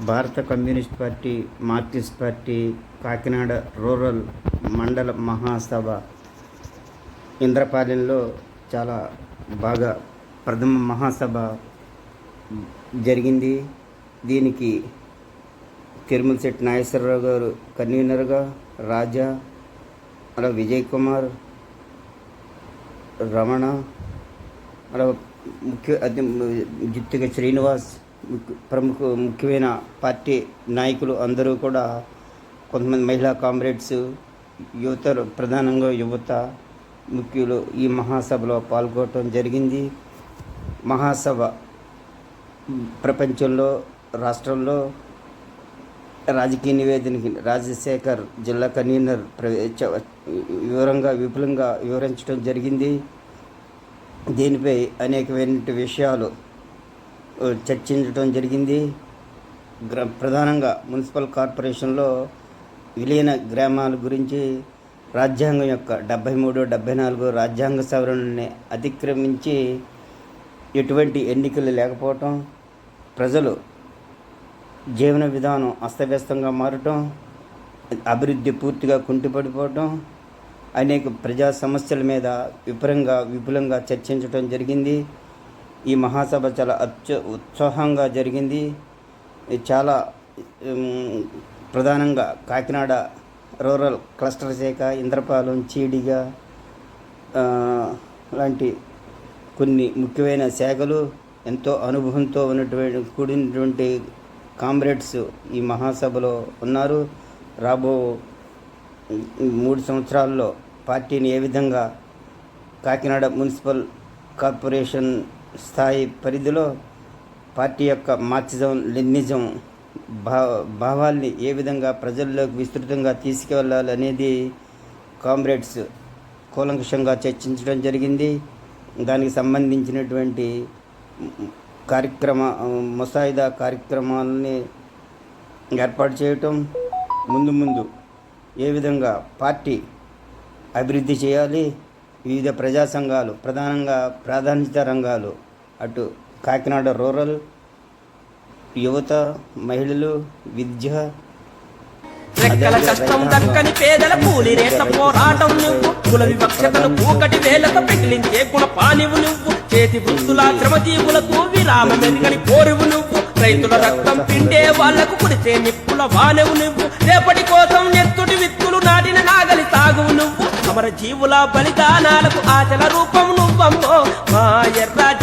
భారత communist party marxist party Kakinada rural మండల మహాసభ ఇంద్రపాలెంలో చాలా బాగా ప్రథమ మహాసభ జరిగింది. దీనికి తిరుమల శెట్టి నాగేశ్వరరావు గారు కన్వీనర్గా రాజా అలా విజయ్ కుమార్ రమణ అలా ముఖ్య అతి జిత్తుగా శ్రీనివాస్ ప్రముఖ ముఖ్యమైన పార్టీ నాయకులు అందరూ కూడా కొంతమంది మహిళా కామ్రేడ్స్ యువత ప్రధానంగా యువత ముఖ్యులు ఈ మహాసభలో పాల్గొనడం జరిగింది. మహాసభ ప్రపంచంలో రాష్ట్రంలో రాజకీయ నివేదిక రాజశేఖర్ జిల్లా కన్వీనర్ ప్రవేశ వివరంగా విపులంగా వివరించడం జరిగింది. దీనిపై అనేకమైన విషయాలు చర్చించడం జరిగింది. గ్ర ప్రధానంగా మున్సిపల్ కార్పొరేషన్లో విలీన గ్రామాల గురించి రాజ్యాంగం యొక్క డెబ్భై మూడు డెబ్భై నాలుగు రాజ్యాంగ సవరణని అతిక్రమించి ఎటువంటి ఎన్నికలు లేకపోవటం ప్రజలు జీవన విధానం అస్తవ్యస్తంగా మారటం అభివృద్ధి పూర్తిగా కుంటిపడిపోవటం అనేక ప్రజా సమస్యల మీద విపులంగా విపులంగా చర్చించడం జరిగింది. ఈ మహాసభ చాలా అత్య ఉత్సాహంగా జరిగింది. ఇది చాలా ప్రధానంగా కాకినాడ రూరల్ క్లస్టర్ శాఖ ఇంద్రపాలెం చీడిగా లాంటి కొన్ని ముఖ్యమైన శాఖలు ఎంతో అనుభవంతో ఉన్నటువంటి కూడినటువంటి కామ్రేడ్స్ ఈ మహాసభలో ఉన్నారు. రాబో మూడు సంవత్సరాల్లో పార్టీని ఏ విధంగా కాకినాడ మున్సిపల్ కార్పొరేషన్ స్థాయి పరిధిలో పార్టీ యొక్క మార్క్సిజం లెనిజం భా భావాల్ని ఏ విధంగా ప్రజల్లోకి విస్తృతంగా తీసుకువెళ్ళాలి అనేది కామ్రేడ్స్ కూలంకషంగా చర్చించడం జరిగింది. దానికి సంబంధించినటువంటి కార్యక్రమ ముసాయిదా కార్యక్రమాలని ఏర్పాటు చేయటం ముందు ముందు ఏ విధంగా పార్టీ అభివృద్ధి చేయాలి వివిధ ప్రజా సంఘాలు ప్రధానంగా ప్రాధాన్యత రంగాలు అటు కాకినాడ రూరల్ యువత మహిళలు విద్య రెక్కల కష్టం దక్కని పేదల కూలి పోరాటం నువ్వు. కుల వివక్షతను కూకటి వేలతో పెకిలించే గుణ పానివు నువ్వు. చేతి వృత్తుల శ్రమజీవులకు విరామం కోరువు నువ్వు. రైతుల రక్తం పిండే వాళ్ళకు నిప్పుల వానవు నువ్వు. రేపటి కోసం ఎత్తుటి విత్తులు నాటిన నాగలి సాగువు నువ్వు. అమర జీవుల బలిదానాలకు ఆచల రూపం నువ్వమ్మో. మా ఎర్ర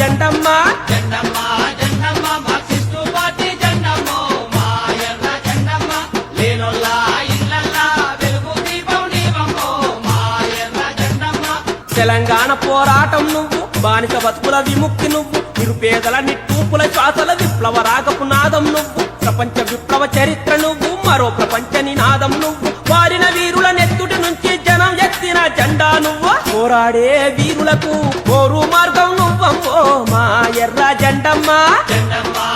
తెలంగాణ పోరాటం నువ్వు బానిస బతుకుల విముక్తి నువ్వు నిరుపేదల నిట్టూపుల శ్వాసల విప్లవ రాగపు నాదం నువ్వు ప్రపంచ విప్లవ చరిత్ర నువ్వు మరో ప్రపంచ నినాదం నువ్వు వారిన వీరుల నెత్తుటి నుంచి జనం ఎత్తిన జెండా నువ్వు పోరాడే వీరులకు పోరు మార్గం నువ్వమ్మో మా ఎర్ర జెండమ్మా. జెండమ్మా